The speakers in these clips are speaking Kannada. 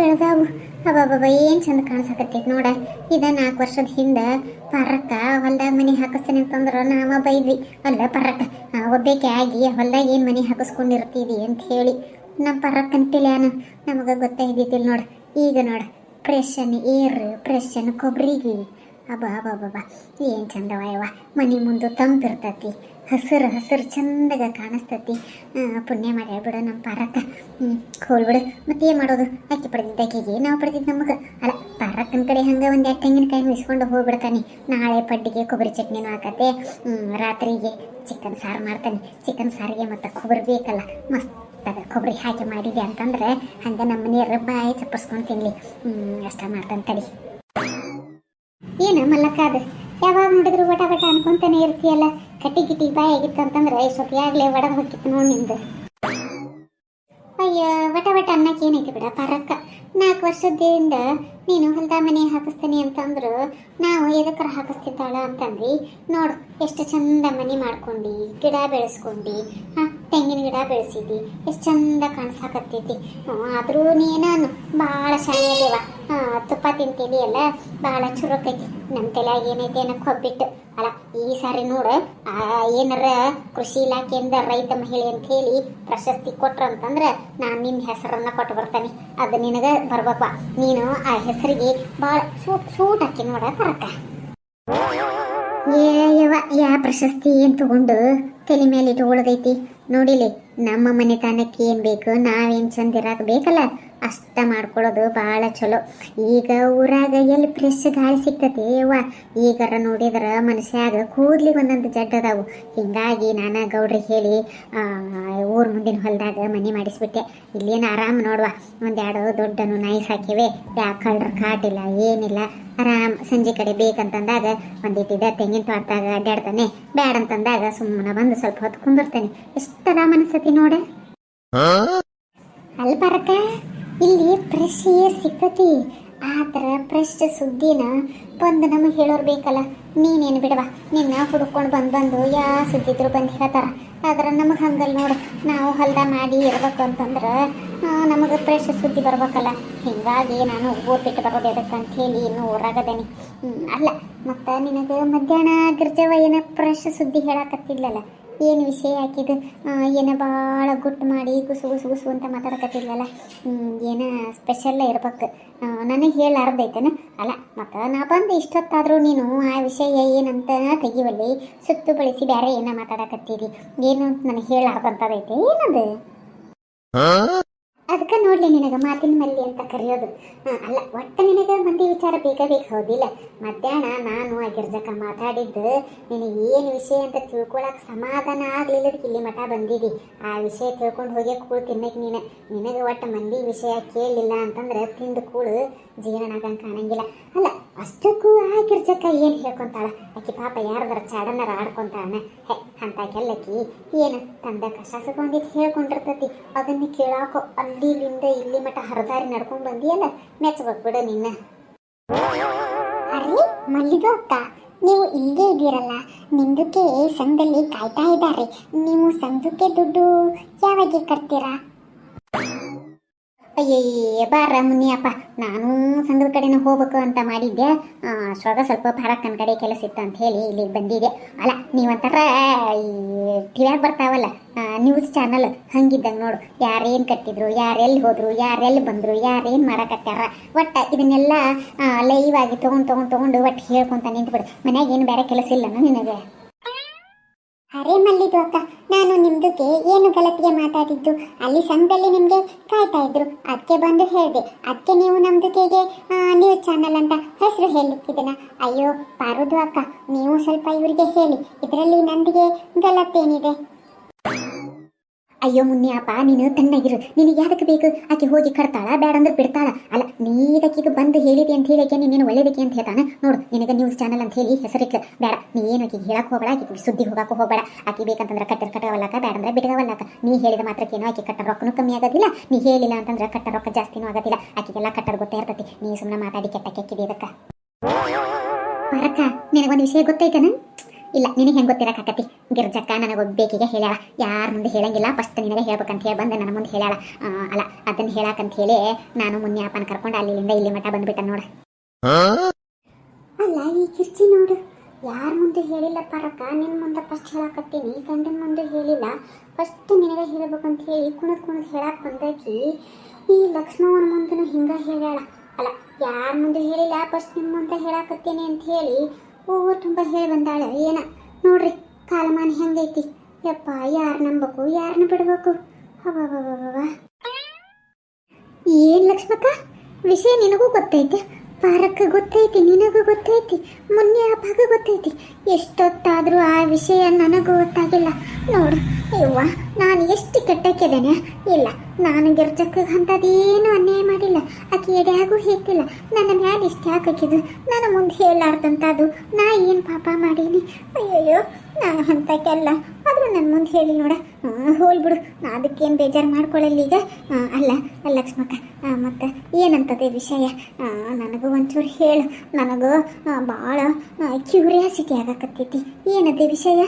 ಬೆಳೆದಾವು. ಅಬ್ಬಬ್ಬ ಏನು ಚಂದ ಕಾಣಿಸಕತ್ತೈತಿ ನೋಡ. ಇದ ನಾಲ್ಕು ವರ್ಷದ ಹಿಂದೆ ಪರಕ್ಕ ಹೊಲ್ದಾಗ ಮನಿ ಹಾಕಿಸ್ತೀನಿ ಅಂತಂದ್ರೆ ನಾವ ಬೈದ್ವಿ. ಅಲ್ಲ ಪರಕ್ಕ ಒಬ್ಬೇಕೆ ಆಗಿ ಹೊಲ್ದಾಗ ಏನು ಮನೆ ಹಾಕಿಸ್ಕೊಂಡಿರ್ತೀವಿ ಅಂತ ಹೇಳಿ. ನಮ್ಮ ಪರಕ್ಕ ಪಿಲ್ಯಾನ ನಮಗೆ ಗೊತ್ತಾಗಿದ್ದಿಲ್ಲ ನೋಡ. ಈಗ ನೋಡ ಪ್ರೆಷನ್ ಏರ್ ಪ್ರೆಷನ್ ಕೊಬ್ಬರಿಗೆ ಅಬ್ಬ ಅಬ್ಬಬ್ಬ ಏನು ಚಂದವ ಯವ್ವ. ಮನೆ ಮುಂದೆ ತಂಪಿರ್ತತಿ. ಹಸಿರು ಹಸಿರು ಚಂದಾಗ ಕಾಣಿಸ್ತತಿ. ಪುಣ್ಯ ಮಾಡ್ಯಾಳ ಬಿಡು ನಮ್ಮ ಪಾರಕ್ಕ. ಹೋಲ್ಬಿಡು ಮತ್ತೆ ಏನು ಮಾಡೋದು? ಅಕ್ಕಿ ಪಡೆದಿದ್ದ ಆಕೆಗೆ ನಾವು ಪಡೆದಿದ್ದು ನಮಗೆ? ಅಲ್ಲ, ಪಾರಕ್ಕನ ಕಡೆ ಹಂಗೆ ಒಂದು ಎರಡು ತೆಂಗಿನಕಾಯಿ ಇಸ್ಕೊಂಡು ಹೋಗ್ಬಿಡ್ತಾನೆ. ನಾಳೆ ಪಡ್ಡಿಗೆ ಕೊಬ್ಬರಿ ಚಟ್ನಿನೂ ಹಾಕತ್ತೆ. ರಾತ್ರಿಗೆ ಚಿಕನ್ ಸಾರು ಮಾಡ್ತಾನೆ. ಚಿಕನ್ ಸಾರಿಗೆ ಮತ್ತು ಕೊಬ್ಬರಿ ಬೇಕಲ್ಲ. ಮಸ್ತ್ ಕೊಬ್ಬರಿ ಹಾಕಿ ಮಾಡಿದೆ ಅಂತಂದ್ರೆ ಹಂಗೆ ನಮ್ಮ ಮನೆಯವ್ರ ಬಾಯಿ ಚಪ್ಪರ್ಸ್ಕೊಂಡು ತಿನ್ಲಿ. ಅಷ್ಟ ಮಾಡ್ತಾನೆ ತಡಿ. ಏನು ಮಲ್ಲಕ್ಕ ಅದು? ಯಾವಾಗ ನೋಡಿದ್ರು ಬಟ ಬಟ ಅನ್ಕೊಂತಾನೆ ಇರ್ತೀಯಲ್ಲ. ಕಟ್ಟಿ ಗಿಟ್ಟಿ ಬಾಯಿ ಆಗಿತ್ತು ಅಂತಂದ್ರೆ ಇಷ್ಟೊತ್ತಿಗಾಗಲೇ ಒಡದ ಹೋಗಿತ್ತು ನೋಡಿ ನಿಂದು. ಅಯ್ಯೋ, ವಟ ವಟ ಅನ್ನಕ್ಕೆ ಏನೈತಿ ಬಿಡ ಪರಕ್ಕ ನಾಲ್ಕು ವರ್ಷದಿಂದ ನೀನು ಹೊಲ್ದ ಮನೆ ಹಾಕಿಸ್ತೀನಿ ಅಂತಂದ್ರು, ನಾವು ಎದಕ್ಕರ ಹಾಕಿಸ್ತಿದ್ದಾಳ ಅಂತಂದ್ರಿ ನೋಡು, ಎಷ್ಟು ಚಂದ ಮನೆ ಮಾಡ್ಕೊಂಡು, ಗಿಡ ಬೆಳೆಸ್ಕೊಂಡು, ಹಾಂ, ತೆಂಗಿನ ಗಿಡ ಬೆಳೆಸಿದಿ ಎಷ್ಟು ಚಂದ ಕಾಣಿಸಾಕತ್ತೈತಿ. ಆದರೂ ನೀನಾನು ಭಾಳ ಶಾಣೆಯಲ್ಲಿವ. ತುಪ್ಪ ತಿಂತೀನಿ ಎಲ್ಲ ಭಾಳ ಚುರುಕೈತಿ. ನಮ್ಮ ತಲೆಯಾಗ ಏನೈತೆ ಏನಕ್ಕೆ ಕೊಬ್ಬಿಟ್ಟು ಅಲ್ಲ, ಈ ಸಾರಿ ನೋಡು ಏನಾರ ಕೃಷಿ ಇಲಾಖೆಯಿಂದ ರೈತ ಮಹಿಳೆ ಅಂತ ಹೇಳಿ ಪ್ರಶಸ್ತಿ ಕೊಟ್ರ ಅಂತಂದ್ರೆ ನಾನು ನಿನ್ನ ಹೆಸರನ್ನ ಕೊಟ್ಟು ಬರ್ತಾನೆ. ಅದು ನಿನಗೆ ಬರ್ಬೇಕ ನೀನು ಆ ಹೆಸರಿಗೆ ಬಾಳ ಸೂಟ್ ಸೂಟ್ ಹಾಕಿ ನೋಡ ಬರಕ ಏ ಯವ್ವ, ಯಾ ಪ್ರಶಸ್ತಿ ಏನು ತಗೊಂಡು? ತಲೆ ಮೇಲೆ ಇಟ್ಕೊಳ್ಳೋದೈತಿ ನೋಡಿಲಿ, ನಮ್ಮ ಮನೆತನಕ್ಕೆ ಏನು ಬೇಕು, ನಾವೇನ್ ಚಂದ ಬೇಕಲ್ಲ? ಅಷ್ಟ ಮಾಡ್ಕೊಳ್ಳೋದು ಭಾಳ ಚಲೋ. ಈಗ ಊರಾಗ ಎಲ್ಲಿ ಫ್ರೆಶ್ ಗಾಳಿ ಸಿಗ್ತತಿ ಯವ್ವ? ಈಗರ ನೋಡಿದ್ರ ಮನುಷ್ಯಾಗ ಕೂದ್ಲಿ ಒಂದೊಂದು ಜಡ್ ಅದಾವು. ಹಿಂಗಾಗಿ ನಾನು ಗೌಡ್ರಿಗೆ ಹೇಳಿ ಊರ ಮುಂದಿನ ಹೊಲದಾಗ ಮನೆ ಮಾಡಿಸ್ಬಿಟ್ಟೆ. ಇಲ್ಲೇನು ಆರಾಮ್ ನೋಡ್ವ. ಒಂದೆರಡು ದೊಡ್ಡನು ನೈಸ್ ಹಾಕಿವೆ ಕಳ್ರ ಕಾಟಿಲ್ಲ ಏನಿಲ್ಲ. ಆರಾಮ್ ಸಂಜೆ ಕಡೆ ಬೇಕಂತಂದಾಗ ಒಂದಿಟ್ಟಿದ್ದ ತೆಂಗಿನ ತೋಟದಾಗ ಅಡ್ಡಾಡ್ತಾನೆ ಬ್ಯಾಡ ಅಂತಂದಾಗ ಸುಮ್ಮನೆ ಬಂದು ಸ್ವಲ್ಪ ಹೊತ್ತು ಕುಂದಿರ್ತಾನೆ. ಎಷ್ಟು ಆರಾಮ್ ಅನಿಸ್ತತಿ ನೋಡ. ಅಲ್ ಬರಕ ಇಲ್ಲಿ ಫ್ರೆಶ್ ಏರ್ ಆತರ ಫ್ರೆಶ್ ಸುದ್ದಿನ ಬಂದು ನಮಗೆ ಹೇಳೋರು ಬೇಕಲ್ಲ. ನೀನೇನು ಬಿಡವ ನಿನ್ನ ಹುಡುಕೊಂಡು ಬಂದು ಬಂದು ಯಾ ಸುದ್ದಿದ್ರು ಬಂದು ಹೇಳ್ತಾರ. ಆದ್ರೆ ನಮಗೆ ಹಂಗಲ್ಲ ನೋಡು. ನಾವು ಹೊಲ್ದ ಮಾಡಿ ಇರ್ಬೇಕು ಅಂತಂದ್ರೆ ನಮಗೆ ಫ್ರೆಶ್ ಸುದ್ದಿ ಬರ್ಬೇಕಲ್ಲ. ಹಿಂಗಾಗಿ ನಾನು ಓದ್ಬಿಟ್ಟು ಬಿಟ್ಟು ಬರೋದು ಅಂತ ಹೇಳಿ ಇನ್ನು ಊರಾಗದೇನಿ ಅಲ್ಲ, ಮತ್ತು ನಿನಗೆ ಮಧ್ಯಾಹ್ನ ಗಿರ್ಜವ ಏನ ಫ್ರೆಶ್ ಸುದ್ದಿ ಹೇಳಕತ್ತಿದ್ಲಲ್ಲ? ಏನು ವಿಷಯ ಹಾಕಿದ್ದು ಏನ ಭಾಳ ಗುಟ್ಟು ಮಾಡಿ ಗುಸು ಗುಸು ಗುಸು ಅಂತ ಮಾತಾಡಕತ್ತಿದ್ಲಲ್ಲ? ಏನೋ ಸ್ಪೆಷಲ್ಲ ಇರ್ಬೇಕು. ನನಗೆ ಹೇಳಾರ್ದೈತೇನ? ಅಲ್ಲ, ಮತ್ತು ನಾ ಬಂದು ಇಷ್ಟೊತ್ತಾದರೂ ನೀನು ಆ ವಿಷಯ ಏನಂತ ತೆಗಿವಲ್ಲಿ? ಸುತ್ತು ಬಳಸಿ ಬೇರೆ ಏನ ಮಾತಾಡಕತ್ತೀರಿ ಏನು ನನಗೆ ಹೇಳಾರ್ದಂಥದೈತೆ ಏನದು? ಅದಕ್ಕೆ ನೋಡ್ಲಿ ನಿನಗೆ, ಮಾತಿನ ಮಲ್ಲಿ ಅಂತ ಕರೆಯೋದು. ಅಲ್ಲ, ಒಟ್ಟು ನಿನಗೆ ಮಂದಿ ವಿಚಾರ ಬೇಕ ಬೇಕು ಹೌದಿಲ್ಲ. ಮಧ್ಯಾಹ್ನ ನಾನು ಆ ಗಿರ್ಜಕ್ಕ ಮಾತಾಡಿದ್ದು, ನಿನಗೆ ಏನು ವಿಷಯ ಅಂತ ತಿಳ್ಕೊಳಕ್ಕೆ ಸಮಾಧಾನ ಆಗ್ಲಿಲ್ಲದಕ್ಕೆ ಇಲ್ಲಿ ಮಠ ಬಂದಿದ್ದಿ ಆ ವಿಷಯ ತಿಳ್ಕೊಂಡು ಹೋಗಿ ಕೂಳು ತಿನ್ನಕ್ಕೆ ನೀನು. ನಿನಗೆ ಒಟ್ಟು ಮಂದಿ ವಿಷಯ ಕೇಳಲಿಲ್ಲ ಅಂತಂದ್ರೆ ತಿಂದು ಕೂಳು ಜೀವನ ಕಾಣಂಗಿಲ್ಲ. ಅಲ್ಲ ಅಷ್ಟಕ್ಕೂ ಆ ಗಿರ್ಜಕ್ಕ ಏನು ಹೇಳ್ಕೊಂತಾಳ? ಆಕಿ ಪಾಪ ಯಾರ್ದಾರ ಚಾಡನಾರ ಆಡ್ಕೊಂತಾಳನ? ಹೇ, ಅಂತ ಕೆಲ್ಲಕ್ಕಿ ಏನು ತಂದ ಕಷ್ಟ ಸುಖ ಹೇಳ್ಕೊಂಡಿರ್ತತಿ. ಅದನ್ನ ಕೇಳಾಕೋ, ಅಲ್ಲಿಲಿಂದ ಇಲ್ಲಿ ಮಠ ಹರದಾರಿ ನಡ್ಕೊಂಡ್ ಬಂದಿಯಲ್ಲ? ಮೆಚ್ಚಬೇಕು ಬಿಡು ನಿನ್ನ. ಅರ್ರಿ ಮಲ್ಲಿಗೋ ಅಕ್ಕ ನೀವು ಇಲ್ಲೇ ಇದ್ದೀರಲ್ಲ? ನಿಮ್ದಕ್ಕೆ ಸಂಘದಲ್ಲಿ ಕಾಯ್ತಾ ಇದ್ದಾರೆ. ನೀವು ಸಂಘಕ್ಕೆ ದುಡ್ಡು ಯಾವಾಗ ಕಟ್ತೀರಾ? ಅಯ್ಯಯ್ಯ ಬಾರ ಮುನಿಯಪ್ಪ. ನಾನು ಸಂಘದ ಕಡೆನ ಹೋಗ್ಬೇಕು ಅಂತ ಮಾಡಿದ್ದೆ. ಆ, ಸ್ವಲ್ಪ ಸ್ವಲ್ಪ ಭಾರಕ್ಕನ ಕಡೆ ಕೆಲಸ ಇತ್ತು ಅಂತ ಹೇಳಿ ಇಲ್ಲಿಗೆ ಬಂದಿದೆ ಅಲ್ಲ ನೀವಂತಾರ ಟಿವ್ಯಾಗ ಬರ್ತಾವಲ್ಲ ನ್ಯೂಸ್ ಚಾನಲ್ ಹಂಗಿದ್ದಂಗೆ ನೋಡು. ಯಾರೇನು ಕಟ್ಟಿದ್ರು ಯಾರೆಲ್ಲಿ ಹೋದ್ರು ಯಾರೆಲ್ಲಿ ಬಂದ್ರು ಯಾರೇನು ಮಾಡಕತ್ತಾರ. ಒಟ್ಟ ಇದನ್ನೆಲ್ಲ ಲೈವ್ ಆಗಿ ತೊಗೊಂಡು ತೊಗೊಂಡು ತೊಗೊಂಡು ಒಟ್ಟು ಹೇಳ್ಕೊಂತ ನಿಂತ್ಬಿಡು. ಮನ್ಯಾಗ ಏನು ಬೇರೆ ಕೆಲಸ ಇಲ್ಲನ ನಿನಗೆ. ಅರೆ ಮಲ್ಲಿದು ಅಕ್ಕ, ನಾನು ನಿಮ್ದಕ್ಕೆ ಏನು ಗಲತಿಗೆ ಮಾತಾಡಿದ್ದು? ಅಲ್ಲಿ ಸಂಘದಲ್ಲಿ ನಿಮಗೆ ಕಾಯ್ತಾ ಇದ್ರು. ಅದಕ್ಕೆ ಬಂದು ಹೇಳಿದೆ. ಅದಕ್ಕೆ ನೀವು ನಮ್ದಕ್ಕೆಗೆ ನ್ಯೂಸ್ ಚಾನಲ್ ಅಂತ ಹೆಸರು ಹೇಳಲಿಕ್ಕಿದನ ಅಯ್ಯೋ, ಪಾರುದು ಅಕ್ಕ, ನೀವು ಸ್ವಲ್ಪ ಇವರಿಗೆ ಹೇಳಿ. ಇದರಲ್ಲಿ ನಂದಿಗೆ ಗಲತ್ತೇನಿದೆ? ಅಯ್ಯೋ ಮುನ್ನಿಯಪ್ಪ ನೀನು ತಣ್ಣಗಿರು. ನಿನಗೆ ಯಾದಕ್ಕೆ ಬೇಕು? ಆಕೆ ಹೋಗಿ ಕಡ್ತಾಳ ಬೇಡ ಅಂದ್ರೆ ಬಿಡ್ತಾಳ. ಅಲ್ಲ ನೀದಕ್ಕೀಗ ಬಂದು ಹೇಳಿದೆ ಅಂತ ಹೇಳಿ ಆಕೆ ನೀನು ಒಳ್ಳೇದಕ್ಕೆ ಅಂತ ಹೇಳ್ತಾನೆ? ನೋಡು, ನಿನಗೆ ನ್ಯೂಸ್ ಚಾನಲ್ ಅಂತ ಹೇಳಿ ಹೆಸರಿಟ್ಲು. ಬೇಡ, ನೀ ಏನು ಆಕೆಗೆ ಹೇಳಕ್ ಹೋಗಬೇಡ ಆಕೆ ಸುದ್ದಿ ಹೋಗಕ್ಕೆ ಹೋಗಬೇಡ. ಆಕೆ ಬೇಕಂತಂದ್ರೆ ಕಟ್ಟರ್ ಕಟ್ಟವಲ್ಲಕ ಬೇಡ ಅಂದ್ರೆ ಬಿಡವಲ್ಲಕ ನೀ ಹೇಳಿದ ಮಾತ್ರಕ್ಕೇನೋ ಆಕೆ ಕಟ್ಟ ರೊಕ್ಕನೂ ಕಮ್ಮಿ ಆಗೋದಿಲ್ಲ. ನೀ ಹೇಳಿಲ್ಲ ಅಂತಂದ್ರೆ ಕಟ್ಟ ರೊಕ್ಕ ಜಾಸ್ತಿನೂ ಆಗೋದಿಲ್ಲ. ಆಕೆಗೆಲ್ಲ ಕಟ್ಟದ ಗೊತ್ತೇ ಇರ್ತೈತಿ. ನೀ ಸುಮ್ಮನೆ ಮಾತಾಡಿ ಕೆಟ್ಟ ಕೆಕ್ಕಿದೆ ಇದಕ್ಕೆ. ನಿನಗೊಂದು ವಿಷಯ ಗೊತ್ತೈತನ? ಇಲ್ಲ ನಿನಗೆ ಹೆಂಗೆ ಗೊತ್ತಿರಕಾಕತಿ ಗಿರ್ಜಕ್ಕ ನನಗೆ ಬೇಕಿಗೆ ಹೇಳ್ಯಾಳ. ಯಾರ ಮುಂದೆ ಹೇಳಂಗಿಲ್ಲ ಫಸ್ಟ್ ನಿನಗೆ ಹೇಳ್ಬೇಕಂತ ಹೇಳಿ ಬಂದು ನನ್ನ ಮುಂದೆ ಹೇಳ್ಯಾಳ. ಅಲ್ಲ ಅದನ್ನು ಹೇಳಕ್ಕಂತ ಹೇಳಿ ನಾನು ಮುನ್ನೆ ಅಪ್ಪನ ಕರ್ಕೊಂಡು ಅಲ್ಲಿಂದ ಇಲ್ಲಿ ಮಠ ಬಂದ್ಬಿಟ್ಟ ನೋಡ. ಅಲ್ಲ ಈ ಕಿರ್ಚಿ ನೋಡು. ಯಾರ ಮುಂದೆ ಹೇಳಿಲ್ಲ ಪರಕ ನಿನ್ನ ಮುಂದೆ ಫಸ್ಟ್ ಹೇಳಾಕತ್ತೀನಿ ಗಂಡನ ಮುಂದೆ ಹೇಳಿಲ್ಲ. ಫಸ್ಟ್ ನಿನಗೆ ಹೇಳ್ಬೇಕಂತ ಹೇಳಿ ಕುಣದ್ ಕುಣದ್ ಹೇಳಕ್ ಬಂದಾಕಿ ಈ ಲಕ್ಷ್ಮವನ ಮುಂದೆನೂ ಹಿಂಗ ಹೇಳ್ಯಾಳ. ಅಲ್ಲ ಯಾರ ಮುಂದೆ ಹೇಳಿಲ್ಲ ಫಸ್ಟ್ ನಿಮ್ಮ ಮುಂದೆ ಹೇಳಾಕತ್ತೀನಿ ಅಂತ ಹೇಳಿ ಊರು ತುಂಬ ಹೇಳಿ ಬಂದಾಳೆ, ಏನ? ನೋಡ್ರಿ, ಕಾಲಮಾನ ಹೆಂಗೈತಿ? ಯಪ್ಪ, ಯಾರು ನಂಬಕು ಯಾರನ್ನ ಬಿಡ್ಬೇಕು? ಏನ್ ಲಕ್ಷ್ಮಕ್ಕ? ವಿಷಯ ನಿನಗೂ ಗೊತ್ತೈತೆ, ಪಾರಕ್ಕ ಗೊತ್ತೈತಿ, ನಿನಗೂ ಗೊತ್ತೈತಿ, ಮೊನ್ನೆ ಆ ಭಾಗ ಗೊತ್ತೈತಿ. ಎಷ್ಟೊತ್ತಾದ್ರೂ ಆ ವಿಷಯ ನನಗೂ ಗೊತ್ತಾಗಿಲ್ಲ. ನೋಡು, ಯವ್ವ, ನಾನು ಎಷ್ಟು ಕೆಟ್ಟಕ್ಕಿದ್ದೇನೆ? ಇಲ್ಲ ನಾನು ಗಿರ್ಜಕ್ಕಗೆ ಅಂಥದ್ದೇನು ಅನ್ಯಾಯ ಮಾಡಿಲ್ಲ. ಆಕೆ ಎಡೆಯಾಗೂ ಹೇಗಿಲ್ಲ ನನ್ನ ಮ್ಯಾಲ ಇಷ್ಟ ಹಾಕಿದ್ದು ನನ್ನ ಮುಂದೆ ಅದು ನಾ ಏನು ಪಾಪ ಮಾಡೀನಿ? ಅಯ್ಯಯ್ಯೋ, ನಾ ಅಂಥಕ್ಕೆಲ್ಲ ಆದರೂ ನನ್ನ ಮುಂದೆ ಹೇಳಿ ನೋಡ. ಹೋಲ್ ಬಿಡು. ನಾ ಅದಕ್ಕೇನು ಬೇಜಾರು ಮಾಡ್ಕೊಳ್ಳಲ್ಲ ಈಗ. ಅಲ್ಲ ಲಕ್ಷ್ಮಕ್ಕ. ಮತ್ತು ಏನಂತದೆ ವಿಷಯ? ನನಗೂ ಒಂಚೂರು ಹೇಳು. ನನಗೂ ಭಾಳ ಕ್ಯೂರಿಯಾಸಿಟಿ ಆಗಕತ್ತೈತಿ. ಏನದೆ ವಿಷಯ?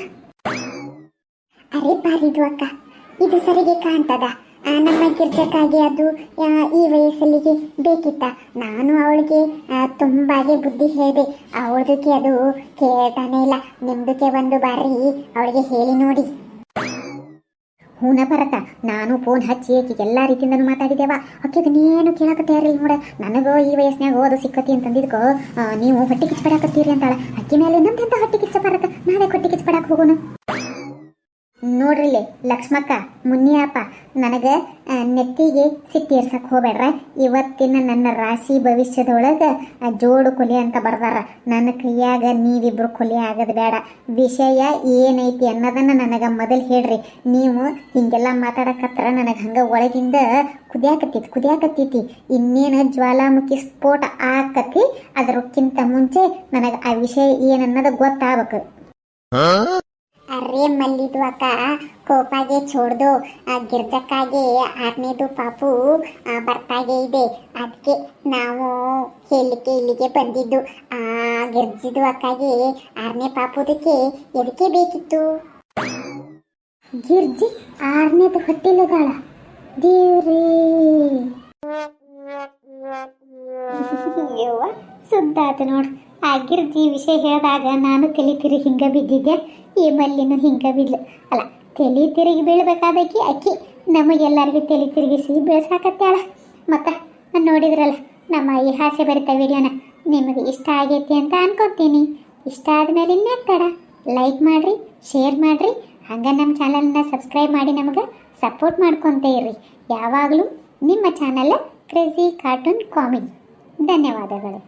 ಅರೆ ಬಾರಿದು ಅಕ್ಕ, ಇದು ಸರಿಗೆ ಕಾಣ್ತದ? ನಮ್ಮ ಗಿರ್ಜಕ್ಕಾಗಿ ಅದು ಈ ವಯಸ್ಸಲ್ಲಿಗೆ ಬೇಕಿತ್ತ. ನಾನು ಅವಳಿಗೆ ತುಂಬಾಗೆ ಬುದ್ಧಿ ಹೇಳಿದೆ. ಅವಳದಕ್ಕೆ ಅದು ಕೇಳ್ತಾನೆ ಇಲ್ಲ. ನಿಮ್ದಕ್ಕೆ ಒಂದು ಬಾರಿ ಅವಳಿಗೆ ಹೇಳಿ ನೋಡಿ. ಹೂನ ಭರತ, ನಾನು ಫೋನ್ ಹಚ್ಚಿ ಆಕಿಗೆ ಎಲ್ಲ ರೀತಿಯಿಂದನೂ ಮಾತಾಡಿದ್ದೇವ ಆಕೆಗನೇನು ಕೇಳಕ ತಯಾರಿಲ್ಲ ನೋಡ. ನನಗೋ ಈ ವಯಸ್ಸಿನಾಗ ಓದು ಸಿಕ್ಕತಿ ಅಂತಂದಿದ್ಕೋ ನೀವು ಹೊಟ್ಟೆ ಕಿಚ್ಚ ಪಡಾಕತ್ತೀರಿ ಅಂತಾಳ. ಅಕ್ಕಿ ಮೇಲೆ ನಮ್ದೆಂತ ಹೊಟ್ಟೆ ಕಿಚ್ಚ ಬರಕ ನಾವೇ ಹೊಟ್ಟೆ ಕಿಚ್ಚ ಪಡಾಕ ಹೋಗೋಣ ನೋಡ್ರಿಲೆ ಲಕ್ಷ್ಮಕ್ಕ ಮುನ್ನಿಯಪ್ಪ ನನಗೆ ನೆತ್ತಿಗೆ ಸಿಟ್ಟಿರ್ಸಕ್ ಹೋಗ್ಬೇಡ್ರ. ಇವತ್ತಿನ ನನ್ನ ರಾಶಿ ಭವಿಷ್ಯದೊಳಗೆ ಜೋಡು ಕೊಲೆ ಅಂತ ಬರ್ದಾರ. ನನ್ನ ಕೈಯಾಗ ನೀವಿಬ್ರು ಕೊಲೆ ಆಗೋದು ಬೇಡ. ವಿಷಯ ಏನೈತಿ ಅನ್ನೋದನ್ನ ನನಗೆ ಮೊದಲು ಹೇಳ್ರಿ. ನೀವು ಹಿಂಗೆಲ್ಲ ಮಾತಾಡಕತ್ರ ನನಗೆ ಹಂಗ ಒಳಗಿಂದ ಕುದಿಯಾಕತ್ತೈತಿ ಕುದಿಯಾಕತ್ತೈತಿ. ಇನ್ನೇನು ಜ್ವಾಲಾಮುಖಿ ಸ್ಫೋಟ ಆಕತಿ ಅದಕ್ಕಿಂತ ಮುಂಚೆ ನನಗೆ ಆ ವಿಷಯ ಏನನ್ನೋದು ಗೊತ್ತಾಗಬೇಕು. ಅರೇ ಅಕ್ಕ ಕೋಪಾಗೆ ಚೋಡ್ದು ಆ ಗಿರ್ಜಕ್ಕಾಗಿ ಆರ್ನೇದು ಪಾಪು ಆ, ಬರ್ತಾಗೆ ಇದೆ. ಅದಕ್ಕೆ ನಾವು ಹೇಳಲಿಕ್ಕೆ ಇಲ್ಲಿಗೆ ಬಂದಿದ್ದು. ಆ ಗಿರ್ಜಿದು ಅಕ್ಕಾಗೆ ಆರನೇ ಪಾಪುದಕ್ಕೆ ಎದಕ್ಕೆ ಬೇಕಿತ್ತು? ಗಿರ್ಜಿ ಆರನೇದು ಹೊಟ್ಟಿಲದಾಳ ದೇವ್ರೇ. ಸುದ್ದಾತು ನೋಡು. ಆ ಗಿರ್ಜಿ ವಿಷಯ ಹೇಳಿದಾಗ ನಾನು ಹಿಂಗೆ ಹಿಂಗ ಬಿದ್ದಿದ್ದೆ. ಈ ಮಲ್ಲಿನೂ ಹಿಂಗ ಬಿದ್ಲು ಅಲ್ಲ, ತಲೆ ತಿರುಗಿ ಬೀಳ್ಬೇಕಾದಕ್ಕಿ ಅಕ್ಕಿ. ನಮಗೆಲ್ಲರಿಗೂ ತಲೆ ತಿರುಗಿಸಿ ಮತ್ತೆ ಮತ್ತು ನೋಡಿದ್ರಲ್ಲ, ನಮ್ಮ ಈ ಹಾಸ್ಯ ಭರಿತ ವಿಡಿಯೋನ ನಿಮಗೆ ಇಷ್ಟ ಆಗೈತಿ ಅಂತ ಅನ್ಕೊತೀನಿ. ಇಷ್ಟ ಆದಮೇಲೆ ಇನ್ನೇನು ಲೈಕ್ ಮಾಡಿರಿ ಶೇರ್ ಮಾಡಿರಿ. ಹಂಗೆ ನಮ್ಮ ಚಾನಲ್ನ ಸಬ್ಸ್ಕ್ರೈಬ್ ಮಾಡಿ ನಮಗೆ ಸಪೋರ್ಟ್ ಮಾಡ್ಕೊತ ಇರ್ರಿ. ಯಾವಾಗಲೂ ನಿಮ್ಮ ಚಾನಲ್ ಕ್ರೇಜಿ ಕಾರ್ಟೂನ್ ಕಾಮಿಡಿ ಧನ್ಯವಾದಗಳು.